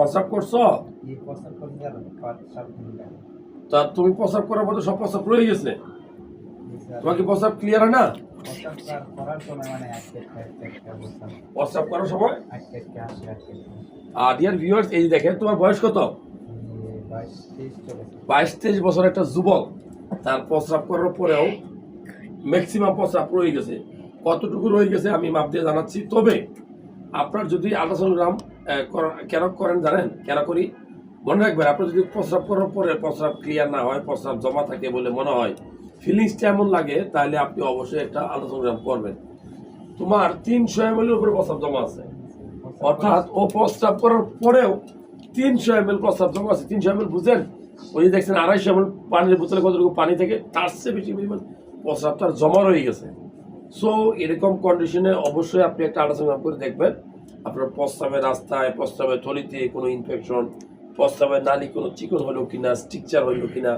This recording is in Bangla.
প্রস্রাব করছ? তা তুমি প্রস্রাব করার পর সব প্রস্রাব রয়ে গেছে? তোমার কি প্রস্রাব ক্লিয়ার হয় না? প্রস্রাব করার সময় আর ডিয়ার ভিউয়ার্স এই দেখেন তোমার বয়স কত? বাইশ তেইশ বাইশ তেইশ বছর একটা যুবক তার প্রস্রাব করার পরেও ম্যাক্সিমাম প্রস্রাব রয়ে গেছে। কতটুকু রয়ে গেছে আমি মাপ দিয়ে জানাচ্ছি তবে আপনার যদি আল্ট্রাসোনোগ্রাম কেন করেন জানেন? কেন করি? মনে রাখবেন, আপনার যদি প্রস্রাব করার পরে প্রস্রাব ক্লিয়ার না হয়, প্রস্রাব জমা থাকে বলে মনে হয় ফিলিংসটা এমন লাগে, তাহলে আপনি অবশ্যই একটা আল্ট্রাসোনোগ্রাম করবেন। তোমার তিনশো এম এর উপরে প্রস্রাব জমা আছে। অর্থাৎ ও প্রস্রাব করার পরেও তিনশো এম এল প্রস্রাব জমা আছে। তিনশো এম এল বুঝেন? ওই যে দেখছেন আড়াইশো এম এল পানির বোতলে কতটুকু পানি থেকে, তার চেয়ে বেশি পরিমাণ প্রস্রাব তার জমা রয়ে গেছে। সো এরকম কন্ডিশনে অবশ্যই আপনি একটা আল্ট্রাসাউন্ড করে দেখবেন। আপনার প্রস্রাবের রাস্তায়, প্রস্রাবের থলিতে কোনো ইনফেকশন প্রস্রাবের নালি কোনো চিকন হলো কিনা স্ট্রিকচার হলো কিনা।